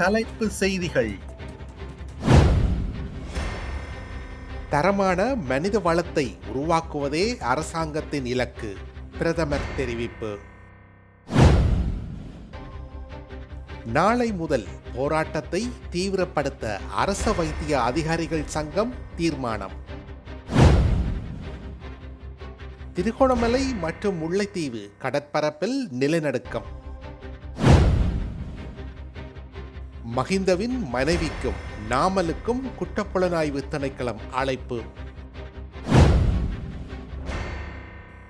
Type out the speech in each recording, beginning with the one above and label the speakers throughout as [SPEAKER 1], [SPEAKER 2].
[SPEAKER 1] தலைப்பு செய்திகள்.
[SPEAKER 2] தரமான மனித வளத்தை உருவாக்குவதே அரசாங்கத்தின் இலக்கு பிரதமர் தெரிவிப்பு. நாளை முதல் போராட்டத்தை தீவிரப்படுத்த அரச வைத்திய அதிகாரிகள் சங்கம் தீர்மானம். திருகோணமலை மற்றும் முல்லைத்தீவு கடற்பரப்பில் நிலநடுக்கம். மகிந்தவின் மனைவிக்கும் நாமலுக்கும் குற்றப்புலனாய்வு திணைக்களம் அழைப்பு.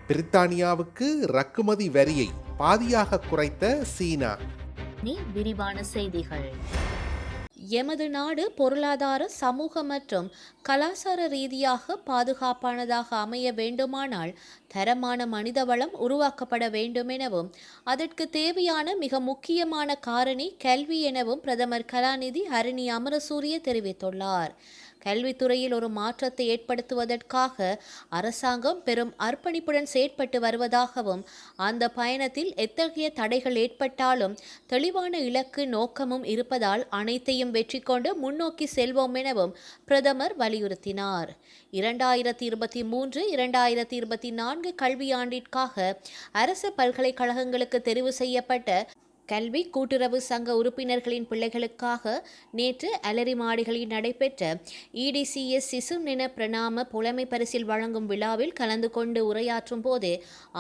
[SPEAKER 2] பிரித்தானியாவுக்கு இறக்குமதி வரியை பாதியாக குறைத்த சீனா.
[SPEAKER 3] விரிவான செய்திகள். எமது நாடு பொருளாதார சமூக மற்றும் கலாச்சார ரீதியாக பாதுகாப்பானதாக அமைய வேண்டுமானால் தரமான மனிதவளம் உருவாக்கப்பட வேண்டும் எனவும் அதற்கு தேவையான மிக முக்கியமான காரணி கல்வி எனவும் பிரதமர் கலாநிதி அரணி அமரசூரிய தெரிவித்துள்ளார். கல்வித்துறையில் ஒரு மாற்றத்தை ஏற்படுத்துவதற்காக அரசாங்கம் பெரும் அர்ப்பணிப்புடன் செயற்பட்டு வருவதாகவும் அந்த பயணத்தில் எத்தகைய தடைகள் ஏற்பட்டாலும் தெளிவான இலக்கு நோக்கமும் இருப்பதால் அனைத்தையும் வெற்றி கொண்டு முன்னோக்கி செல்வோம் எனவும் பிரதமர் வலியுறுத்தினார். இரண்டாயிரத்தி இருபத்தி மூன்று இரண்டாயிரத்தி இருபத்தி நான்கு கல்வியாண்டிற்காக அரசு பல்கலைக்கழகங்களுக்கு தெரிவு செய்யப்பட்ட கல்வி கூட்டுறவு சங்க உறுப்பினர்களின் பிள்ளைகளுக்காக நேற்று அலரி மாடிகளில் நடைபெற்ற இடிசிஎஸ் சிசு நின பிரணாம புலமை பரிசில் வழங்கும் விழாவில் கலந்து கொண்டு உரையாற்றும் போது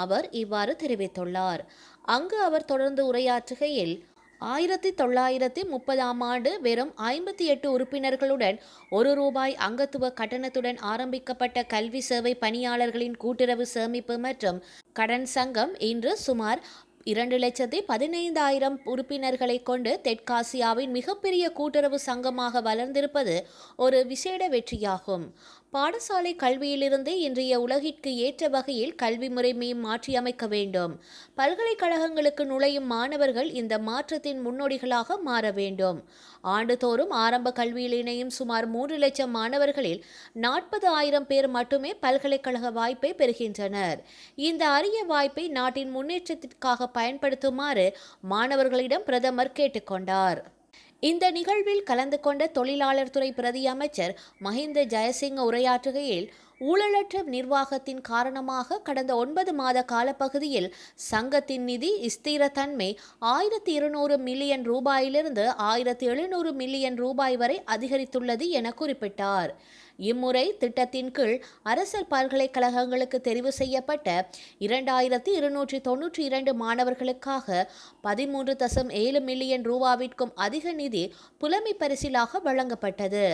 [SPEAKER 3] அவர் இவ்வாறு தெரிவித்துள்ளார். அங்கு அவர் தொடர்ந்து உரையாற்றுகையில் ஆயிரத்தி தொள்ளாயிரத்தி முப்பதாம் ஆண்டு வெறும் ஐம்பத்தி எட்டு உறுப்பினர்களுடன் ஒரு ரூபாய் அங்கத்துவ கட்டணத்துடன் ஆரம்பிக்கப்பட்ட கல்வி சேவை பணியாளர்களின் கூட்டுறவு சேமிப்பு மற்றும் கடன் சங்கம் இன்று சுமார் இரண்டு லட்சத்தி பதினைந்தாயிரம் உறுப்பினர்களை கொண்டு தெற்காசியாவின் மிகப்பெரிய கூட்டுறவு சங்கமாக வளர்ந்திருப்பது ஒரு விசேட வெற்றியாகும். பாடசாலை கல்வியிலிருந்து இன்றைய உலகிற்கு ஏற்ற வகையில் கல்வி முறைமையை மாற்றியமைக்க வேண்டும். பல்கலைக்கழகங்களுக்கு நுழையும் மாணவர்கள் இந்த மாற்றத்தின் முன்னோடிகளாக மாற வேண்டும். ஆண்டுதோறும் ஆரம்ப கல்வியில் இணையும் சுமார் மூன்று லட்சம் மாணவர்களில் நாற்பது ஆயிரம் பேர் மட்டுமே பல்கலைக்கழக வாய்ப்பை பெறுகின்றனர். இந்த அரிய வாய்ப்பை நாட்டின் முன்னேற்றத்திற்காக பயன்படுத்துமாறு மாணவர்களிடம் பிரதமர் கேட்டுக்கொண்டார். இந்த நிகழ்வில் கலந்து கொண்ட தொழிலாளர் துறை பிரதி அமைச்சர் மஹிந்த ஜெயசிங்க உரையாற்றுகையில் ஊழலற்ற நிர்வாகத்தின் காரணமாக கடந்த ஒன்பது மாத காலப்பகுதியில் சங்கத்தின் நிதி ஸ்திரத்தன்மை ஆயிரத்தி இருநூறு மில்லியன் ரூபாயிலிருந்து ஆயிரத்தி எழுநூறு மில்லியன் ரூபாய் வரை அதிகரித்துள்ளது என குறிப்பிட்டார். இம்முறை திட்டத்தின் கீழ் அரசு பல்கலைக்கழகங்களுக்கு தெரிவு செய்யப்பட்ட இரண்டாயிரத்தி இருநூற்றி தொன்னூற்றி இரண்டு மாணவர்களுக்காக பதிமூன்று தசம் ஏழு மில்லியன் ரூபாவிற்கும் அதிக நிதி புலமை பரிசிலாக வழங்கப்பட்டது.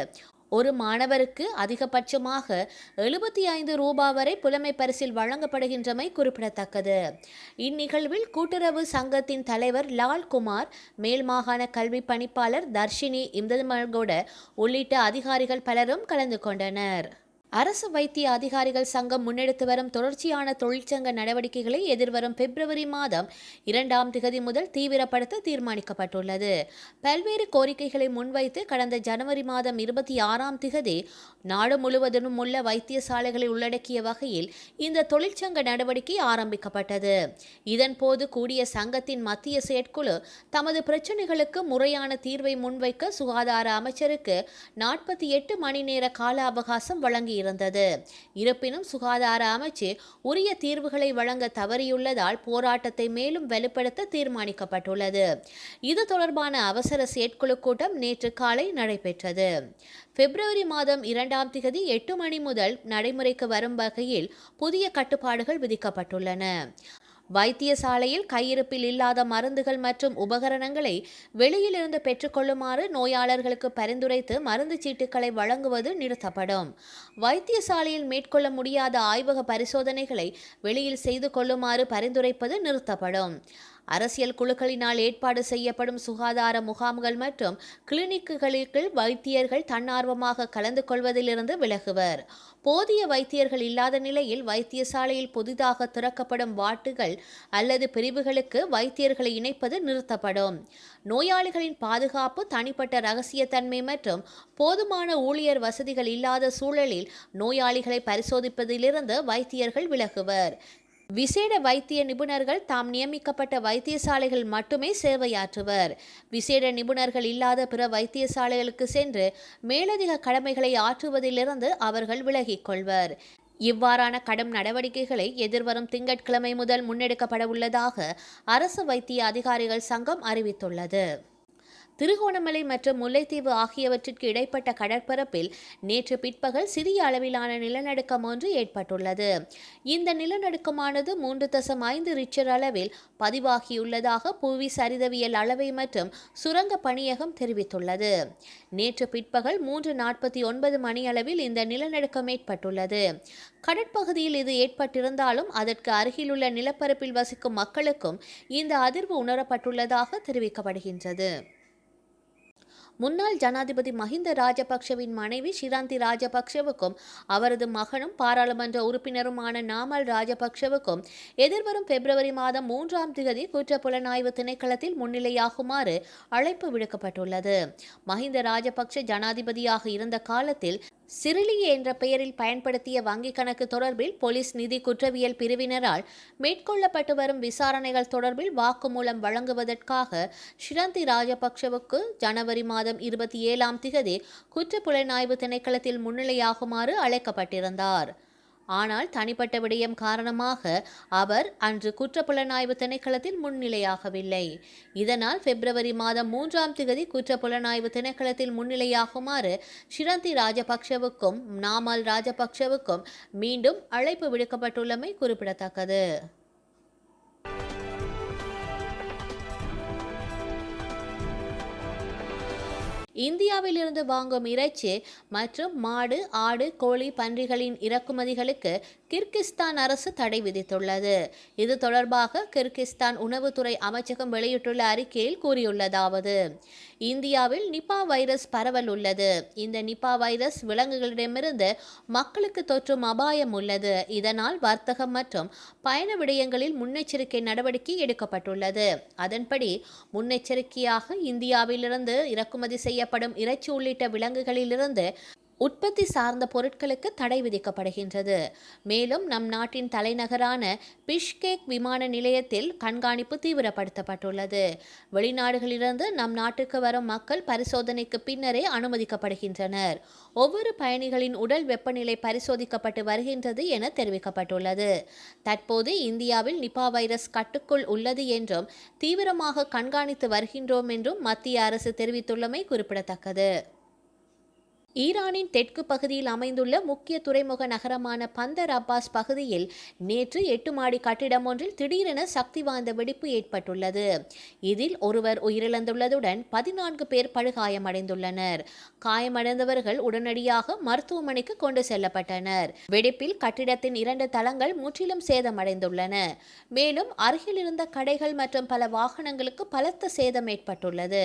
[SPEAKER 3] ஒரு மாணவருக்கு அதிகபட்சமாக எழுபத்தி ஐந்து ரூபாய் வரை புலமை பரிசில் வழங்கப்படுகின்றமை குறிப்பிடத்தக்கது. இந்நிகழ்வில் கூட்டுறவு சங்கத்தின் தலைவர் லால் குமார் மேல் மாகாண கல்வி பணிப்பாளர் தர்ஷினி இம்தமல்கோட உள்ளிட்ட அதிகாரிகள் பலரும் கலந்து கொண்டனர். அரசு வைத்திய அதிகாரிகள் சங்கம் முன்னெடுத்து வரும் தொடர்ச்சியான தொழிற்சங்க நடவடிக்கைகளை எதிர்வரும் பிப்ரவரி மாதம் இரண்டாம் திகதி முதல் தீவிரப்படுத்த தீர்மானிக்கப்பட்டுள்ளது. பல்வேறு கோரிக்கைகளை முன்வைத்து கடந்த ஜனவரி மாதம் இருபத்தி ஆறாம் திகதி நாடு முழுவதிலும் உள்ள வைத்தியசாலைகளை உள்ளடக்கிய வகையில் இந்த தொழிற்சங்க நடவடிக்கை ஆரம்பிக்கப்பட்டது. இதன்போது கூடிய சங்கத்தின் மத்திய செயற்குழு தமது பிரச்சினைகளுக்கு முறையான தீர்வை முன்வைக்க சுகாதார அமைச்சருக்கு நாற்பத்தி எட்டு மணி நேர கால அவகாசம் வழங்கி இருந்தது. இருப்பினும் சுகாதார அமைச்சு உரிய தீர்வுகளை வழங்க தவறியுள்ளதால் போராட்டத்தை மேலும் வலுப்படுத்த தீர்மானிக்கப்பட்டுள்ளது. இது தொடர்பான அவசர செயற்குழு கூட்டம் நேற்று காலை நடைபெற்றது. பிப்ரவரி மாதம் இரண்டாம் திகதி எட்டு மணி முதல் நடைமுறைக்கு வரும் வகையில் புதிய கட்டுப்பாடுகள் விதிக்கப்பட்டுள்ளன. வைத்தியசாலையில் கையிருப்பில் இல்லாத மருந்துகள் மற்றும் உபகரணங்களை வெளியிலிருந்து பெற்றுக்கொள்ளுமாறு நோயாளர்களுக்கு பரிந்துரைத்து மருந்து சீட்டுகளை வழங்குவது நிறுத்தப்படும். வைத்தியசாலையில் மேற்கொள்ள முடியாத ஆய்வக பரிசோதனைகளை வெளியில் செய்து கொள்ளுமாறு பரிந்துரைப்பது நிறுத்தப்படும். அரசியல் குழுக்களினால் ஏற்பாடு செய்யப்படும் சுகாதார முகாம்கள் மற்றும் கிளினிக்குகளுக்குள் வைத்தியர்கள் தன்னார்வமாக கலந்து கொள்வதிலிருந்து விலகுவர். போதிய வைத்தியர்கள் இல்லாத நிலையில் வைத்தியசாலையில் புதிதாக திறக்கப்படும் வார்டுகள் அல்லது பிரிவுகளுக்கு வைத்தியர்களை இணைப்பது நிறுத்தப்படும். நோயாளிகளின் பாதுகாப்பு தனிப்பட்ட ரகசியத்தன்மை மற்றும் போதுமான ஊழியர் வசதிகள் இல்லாத சூழலில் நோயாளிகளை பரிசோதிப்பதிலிருந்து வைத்தியர்கள் விலகுவர். விசேட வைத்திய நிபுணர்கள் தாம் நியமிக்கப்பட்ட வைத்தியசாலைகள் மட்டுமே சேவையாற்றுவர். விசேட நிபுணர்கள் இல்லாத பிற வைத்தியசாலைகளுக்கு சென்று மேலதிக கடமைகளை ஆற்றுவதிலிருந்து அவர்கள் விலகிக் கொள்வர் இவ்வாறான கடும் நடவடிக்கைகளை எதிர்வரும் திங்கட்கிழமை முதல் முன்னெடுக்கப்பட உள்ளதாக அரசு வைத்திய அதிகாரிகள் சங்கம் அறிவித்துள்ளது. திருகோணமலை மற்றும் முல்லைத்தீவு ஆகியவற்றிற்கு இடைப்பட்ட கடற்பரப்பில் நேற்று பிற்பகல் சிறிய அளவிலான நிலநடுக்கம் ஒன்று ஏற்பட்டுள்ளது. இந்த நிலநடுக்கமானது மூன்று தசம் ஐந்து ரிச்சர் அளவில் பதிவாகியுள்ளதாக புவி சரிதவியல் அளவை மற்றும் சுரங்க பணியகம் தெரிவித்துள்ளது. நேற்று பிற்பகல் மூன்று நாற்பத்தி ஒன்பது மணியளவில் இந்த நிலநடுக்கம் ஏற்பட்டுள்ளது. கடற்பகுதியில் இது ஏற்பட்டிருந்தாலும் அதற்கு அருகிலுள்ள நிலப்பரப்பில் வசிக்கும் மக்களுக்கும் இந்த அதிர்வு உணரப்பட்டுள்ளதாக தெரிவிக்கப்படுகின்றது. முன்னாள் ஜனாதிபதி மஹிந்த ராஜபக்ஷவின் மனைவி ஷிராந்தி ராஜபக்ஷவுக்கும் அவரது மகனும் பாராளுமன்ற உறுப்பினருமான நாமல் ராஜபக்ஷவுக்கும் எதிர்வரும் பிப்ரவரி மாதம் மூன்றாம் தேதி குற்றப்புலனாய்வு திணைக்களத்தில் முன்னிலையாகுமாறு அழைப்பு விடுக்கப்பட்டுள்ளது. மஹிந்த ராஜபக்ஷ ஜனாதிபதியாக இருந்த காலத்தில் சிறிலி என்ற பெயரில் பயன்படுத்திய வங்கிக் கணக்கு தொடர்பில் போலீஸ் நிதி குற்றவியல் பிரிவினரால் மேற்கொள்ளப்பட்டு வரும் விசாரணைகள் தொடர்பில் வாக்குமூலம் வழங்குவதற்காக ஷிரந்தி ராஜபக்ஷவுக்கு ஜனவரி மாதம் இருபத்தி ஏழாம் திகதி குற்றப்புலனாய்வு திணைக்களத்தில் முன்னிலையாகுமாறு அழைக்கப்பட்டிருந்தார். ஆனால் தனிப்பட்ட விடயம் காரணமாக அவர் அன்று குற்றப்புலனாய்வு திணைக்களத்தில் முன்னிலையாகவில்லை. இதனால் பிப்ரவரி மாதம் மூன்றாம் திகதி குற்றப்புலனாய்வு திணைக்களத்தில் முன்னிலையாகுமாறு ஷிரந்தி ராஜபக்ஷவுக்கும் நாமல் ராஜபக்ஷவுக்கும் மீண்டும் அழைப்பு விடுக்கப்பட்டுள்ளமை குறிப்பிடத்தக்கது. இந்தியாவிலிருந்து வாங்கும் இறைச்சி மற்றும் மாடு ஆடு கோழி பன்றிகளின் இறக்குமதிகளுக்கு கிர்கிஸ்தான் அரசு தடை விதித்துள்ளது. இது தொடர்பாக கிர்கிஸ்தான் உணவுத்துறை அமைச்சகம் வெளியிட்டுள்ள அறிக்கையில் கூறியுள்ளதாவது. இந்தியாவில் நிபா வைரஸ் பரவல் உள்ளது. இந்த நிபா வைரஸ் விலங்குகளிடமிருந்து மக்களுக்கு தொற்றும் அபாயம் உள்ளது. இதனால் வர்த்தகம் மற்றும் பயண விடயங்களில் முன்னெச்சரிக்கை நடவடிக்கை எடுக்கப்பட்டுள்ளது. அதன்படி முன்னெச்சரிக்கையாக இந்தியாவிலிருந்து இறக்குமதி செய்யப்படும் இறைச்சி உள்ளிட்ட விலங்குகளிலிருந்து உற்பத்தி சார்ந்த பொருட்களுக்கு தடை விதிக்கப்படுகின்றது. மேலும் நம் நாட்டின் தலைநகரான பிஷ்கேக் விமான நிலையத்தில் கண்காணிப்பு தீவிரப்படுத்தப்பட்டுள்ளது. வெளிநாடுகளிலிருந்து நம் நாட்டுக்கு வரும் மக்கள் பரிசோதனைக்கு பின்னரே அனுமதிக்கப்படுகின்றனர். ஒவ்வொரு பயணிகளின் உடல் வெப்பநிலை பரிசோதிக்கப்பட்டு வருகின்றது என தெரிவிக்கப்பட்டுள்ளது. தற்போது இந்தியாவில் நிபா வைரஸ் கட்டுக்குள் உள்ளது என்றும் தீவிரமாக கண்காணித்து வருகின்றோம் என்றும் மத்திய அரசு தெரிவித்துள்ளமை குறிப்பிடத்தக்கது. ஈரானின் தெற்கு பகுதியில் அமைந்துள்ள முக்கிய துறைமுக நகரமான பந்தர் அப்பாஸ் பகுதியில் நேற்று எட்டு மாடி கட்டிடம் ஒன்றில் திடீரென சக்தி வாய்ந்த வெடிப்பு ஏற்பட்டுள்ளது. இதில் ஒருவர் உயிரிழந்துள்ளதுடன் பதினான்கு பேர் படுகாயமடைந்துள்ளனர். காயமடைந்தவர்கள் உடனடியாக மருத்துவமனைக்கு கொண்டு செல்லப்பட்டனர். வெடிப்பில் கட்டிடத்தின் இரண்டு தளங்கள் முற்றிலும் சேதமடைந்துள்ளன. மேலும் அருகில் இருந்த கடைகள் மற்றும் பல வாகனங்களுக்கு பலத்த சேதம் ஏற்பட்டுள்ளது.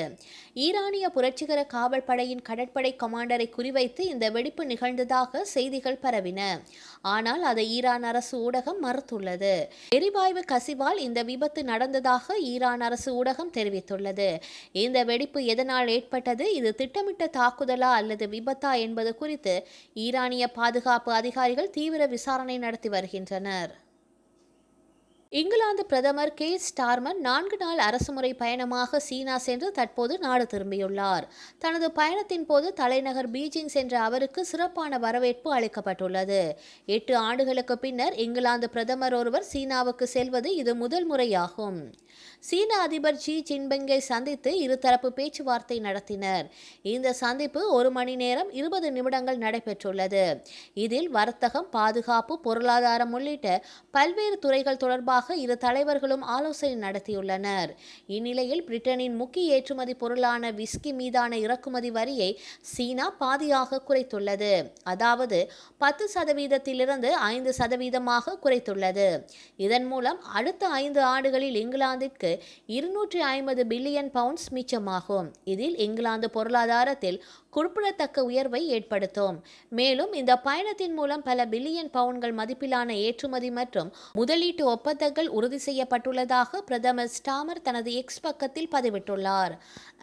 [SPEAKER 3] ஈரானிய புரட்சிகர காவல் படையின் கடற்படை கமாண்டரை குறிவைத்து இந்த வெடிப்பு நிகழ்ந்ததாக செய்திகள் பரவின. ஆனால் அதை ஈரான் அரசு ஊடகம் மறுத்துள்ளது. எரிவாயு கசிவால் இந்த விபத்து நடந்ததாக ஈரான் அரசு ஊடகம் தெரிவித்துள்ளது. இந்த வெடிப்பு எதனால் ஏற்பட்டது? இது திட்டமிட்ட தாக்குதலா அல்லது விபத்தா என்பது குறித்து ஈரானிய பாதுகாப்பு அதிகாரிகள் தீவிர விசாரணை நடத்தி வருகின்றனர். இங்கிலாந்து பிரதமர் கே ஸ்டார்மன் நான்கு நாள் அரசுமுறை பயணமாக சீனா சென்று தற்போது நாடு திரும்பியுள்ளார். தனது பயணத்தின் போது தலைநகர் பீஜிங் சென்ற அவருக்கு சிறப்பான வரவேற்பு அளிக்கப்பட்டுள்ளது. எட்டு ஆண்டுகளுக்கு பின்னர் இங்கிலாந்து பிரதமர் ஒருவர் சீனாவுக்கு செல்வது இது முதல் முறையாகும். சீன அதிபர் ஜி ஜின்பிங்கை சந்தித்து இருதரப்பு பேச்சுவார்த்தை நடத்தினர். இந்த சந்திப்பு ஒரு மணி நேரம் இருபது நிமிடங்கள் நடைபெற்றுள்ளது. இதில் வர்த்தகம் பாதுகாப்பு பொருளாதாரம் உள்ளிட்ட பல்வேறு துறைகள் தொடர்பாக இரு தலைவர்களும் ஆலோசனை நடத்தியுள்ளனர். இந்நிலையில் பிரிட்டனின் முக்கிய ஏற்றுமதி பொருளான விஸ்கி மீதான இறக்குமதி வரியை சீனா பாதியாக குறைத்துள்ளது. அதாவது பத்து சதவீதத்திலிருந்து ஐந்து சதவீதமாக குறைத்துள்ளது. இதன் மூலம் அடுத்த ஐந்து ஆண்டுகளில் இங்கிலாந்திற்கு இருநூற்றி ஐம்பது பில்லியன் பவுண்ட்ஸ் மிச்சமாகும். இதில் இங்கிலாந்து பொருளாதாரத்தில் குறிப்பிடத்தக்க உயர்வை ஏற்படுத்தும். மேலும் இந்த பயணத்தின் மூலம் பல பில்லியன் பவுன்கள் மதிப்பிலான ஏற்றுமதி மற்றும் முதலீட்டு ஒப்பந்தங்கள் உறுதி செய்யப்பட்டுள்ளதாக பிரதமர் ஸ்டாமர் தனது எக்ஸ் பக்கத்தில் பதிவிட்டுள்ளார்.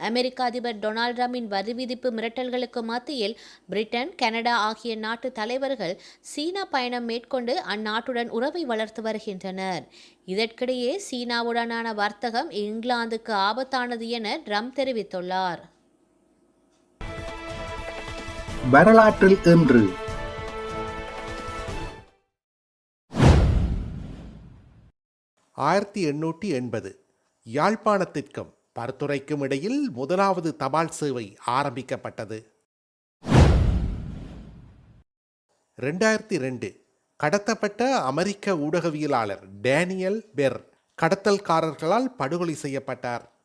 [SPEAKER 3] அமெரிக்க அதிபர் டொனால்ட் ட்ரம்பின் வரி விதிப்பு மிரட்டல்களுக்கு மத்தியில் பிரிட்டன் கனடா ஆகிய நாட்டு தலைவர்கள் சீனா பயணம் மேற்கொண்டு அந்நாட்டுடன் உறவை வளர்த்து வருகின்றனர். இதற்கிடையே சீனாவுடனான வர்த்தகம் இங்கிலாந்துக்கு ஆபத்தானது என ட்ரம்ப் தெரிவித்துள்ளார்.
[SPEAKER 1] வரலாற்றில் இன்று.
[SPEAKER 2] ஆயிரத்தி எண்ணூற்றி எண்பது. யாழ்ப்பாணத்திற்கும் பரத்துரைக்கும் இடையில் முதலாவது தபால் சேவை ஆரம்பிக்கப்பட்டது. ரெண்டாயிரத்தி ரெண்டு. கடத்தப்பட்ட அமெரிக்க ஊடகவியலாளர் டேனியல் பெர் கடத்தல்காரர்களால் படுகொலை செய்யப்பட்டார்.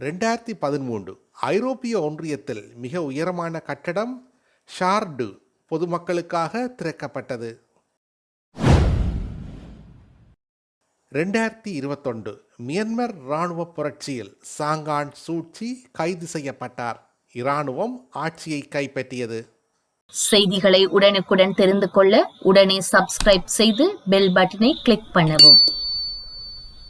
[SPEAKER 2] ரெண்டாயிரத்தி பதிமூன்று ஐரோப்பிய ஒன்றியத்தில் மிக உயரமான கட்டடம் ஷார்டு பொதுமக்களுக்காக திறக்கப்பட்டது. ரெண்டாயிரத்தி இருபத்தொன்று மியன்மர் இராணுவ புரட்சியில் சாங்கான் சூட்சி கைது செய்யப்பட்டார். இராணுவம் ஆட்சியை கைப்பற்றியது.
[SPEAKER 4] செய்திகளை உடனுக்குடன் தெரிந்து கொள்ள உடனே சப்ஸ்கிரைப் செய்து பெல் பட்டனை கிளிக் பண்ணவும்.